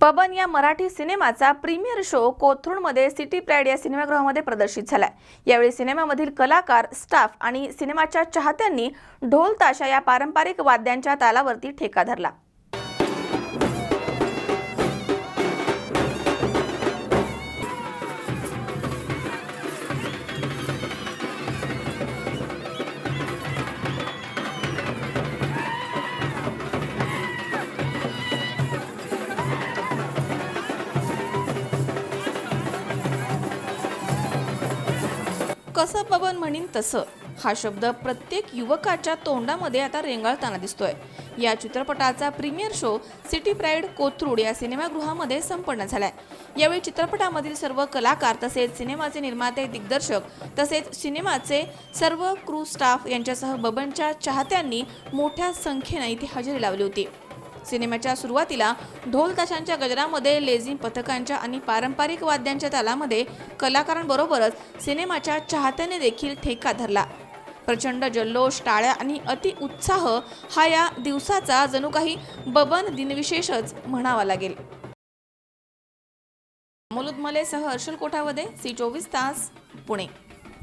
पवन या मराठी सिनेमाचा premiere show कोथरूडमध्ये सिटी प्राईड या सिनेमागृहामध्ये प्रदर्शित झालाय. यावेळी सिनेमामधील कलाकार स्टाफ आणि सिनेमाच्या चाहत्यांनी ढोल ताशा या पारंपरिक वाद्यांच्या तालावरती ठेका धरला. कसं पवन म्हणीन तसं हा शब्द प्रत्येक युवकाच्या तोंडामध्ये आता रेंगाळताना दिसतोय. या चित्रपटाचा premiere show city pride Kothrud या सिनेमागृहामध्ये संपन्न झालाय. यावेळी चित्रपटामधील सर्व कलाकार तसेच सिनेमाचे निर्माते दिग्दर्शक तसेच सिनेमाचे सर्व क्रू स्टाफ यांच्यासह बबनच्या चाहत्यांनी मोठ्या संख्येनं इथे हजेरी लावली होती. सिनेमाच्या सुरुवातीला ढोल ताशांच्या गजरामध्ये लेझिम पथकांच्या आणि पारंपरिक वाद्यांच्या तालामध्ये कलाकारांबरोबरच सिनेमाच्या चाहत्याने देखील ठेका धरला. प्रचंड जल्लोष टाळ्या आणि अति उत्साह हा या दिवसाचा जणू काही बबन दिनविशेषच म्हणावा लागेल. अमोल सह हर्षल कोठावदे सी चोवीस तास पुणे.